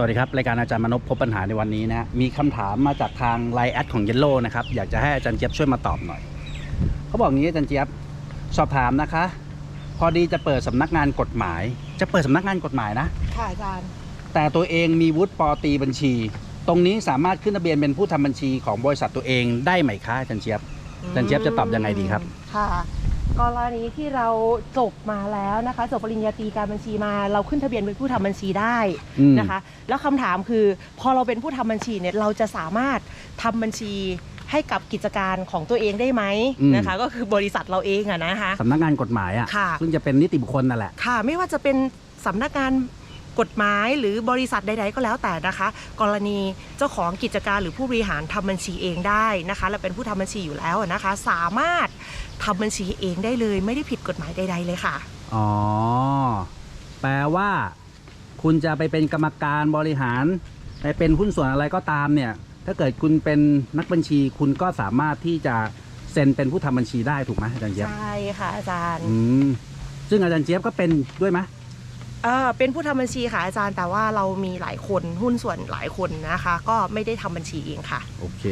วัสดีครับ รายการอาจารย์มนพพบปัญหาในวันนี้นะมีคำถามมาจากทางไลน์แอดของเยลโล่นะครับ อยากจะให้อาจารย์เจี๊ยบช่วยมาตอบหน่อย เขาบอกงี้อาจารย์เจี๊ยบสอบถามนะคะ พอดีจะเปิดสำนักงานกฎหมาย จะเปิดสำนักงานกฎหมายนะค่ะอาจารย์แต่ตัวเองมีวุฒิปอตรีบัญชี ตรงนี้สามารถขึ้นทะเบียนเป็นผู้ทำบัญชีของบริษัทตัวเองได้ไหมคะอาจารย์เจี๊ยบอาจารย์เจี๊ยบจะตอบยังไงดีครับค่ะ กรณีที่เราจบมาแล้วนะคะ จบปริญญาตรีการบัญชีมาเราขึ้นทะเบียนเป็นผู้ทำบัญชีได้อืมนะคะ แล้วคำถามคือพอเราเป็นผู้ทำบัญชีเนี่ยเราจะสามารถทำบัญชีให้กับกิจการของตัวเองได้ไหมนะคะ ก็คือบริษัทเราเองอะนะคะสำนักงานกฎหมายอะค่ะซึ่งจะเป็นนิติบุคคลนั่นแหละค่ะ ไม่ว่าจะเป็นสำนักงานกฎหมายหรือบริษัทใด ๆ ก็แล้วแต่นะคะ กรณีเจ้าของกิจการหรือผู้บริหารทำบัญชีเองได้นะคะ และเป็นผู้ทำบัญชีอยู่แล้วนะคะ สามารถ ทำบัญชีเองได้เลย ไม่ได้ผิดกฎหมายใด ๆ เลยค่ะ อ๋อ แปลว่า คุณจะไปเป็นกรรมการบริหาร ไปเป็นหุ้นส่วนอะไรก็ตามเนี่ย ถ้าเกิดคุณเป็นนักบัญชี คุณก็สามารถที่จะเซ็นเป็นผู้ทำบัญชีได้ถูกไหมอาจารย์เจี๊ยบใช่ค่ะอาจารย์ อืม ซึ่งอาจารย์เจี๊ยบก็เป็นด้วยไหมเออเป็นผู้ทำบัญชีค่ะอาจารย์แต่ว่าเรามีหลายคนหุ้นส่วนหลายคนนะคะ ก็ไม่ได้ทำบัญชีเองค่ะ โอเค